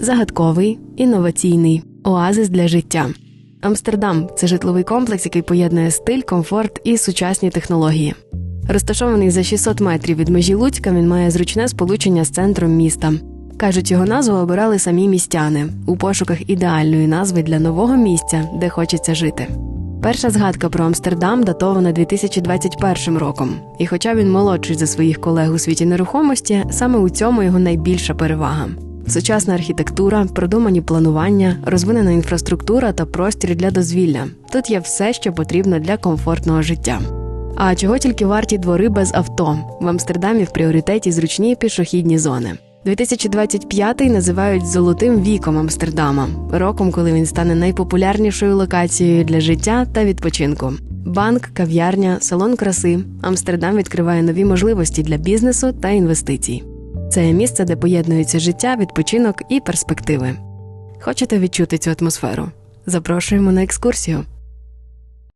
загадковий, інноваційний, оазис для життя. Амстердам це житловий комплекс, який поєднує стиль, комфорт і сучасні технології. Розташований за 600 метрів від межі Луцька, він має зручне сполучення з центром міста. Кажуть, його назву обирали самі містяни у пошуках ідеальної назви для нового місця, де хочеться жити. Перша згадка про Амстердам датована 2021 роком, і хоча він молодший за своїх колег у світі нерухомості, саме у цьому його найбільша перевага. Сучасна архітектура, продумані планування, розвинена інфраструктура та простір для дозвілля. Тут є все, що потрібно для комфортного життя. А чого тільки варті двори без авто в Амстердамі в пріоритеті зручні пішохідні зони. 2025-й називають золотим віком Амстердама, роком, коли він стане найпопулярнішою локацією для життя та відпочинку. Банк, кав'ярня, салон краси. Амстердам відкриває нові можливості для бізнесу та інвестицій. Це місце, де поєднуються життя, відпочинок і перспективи. Хочете відчути цю атмосферу? Запрошуємо на екскурсію.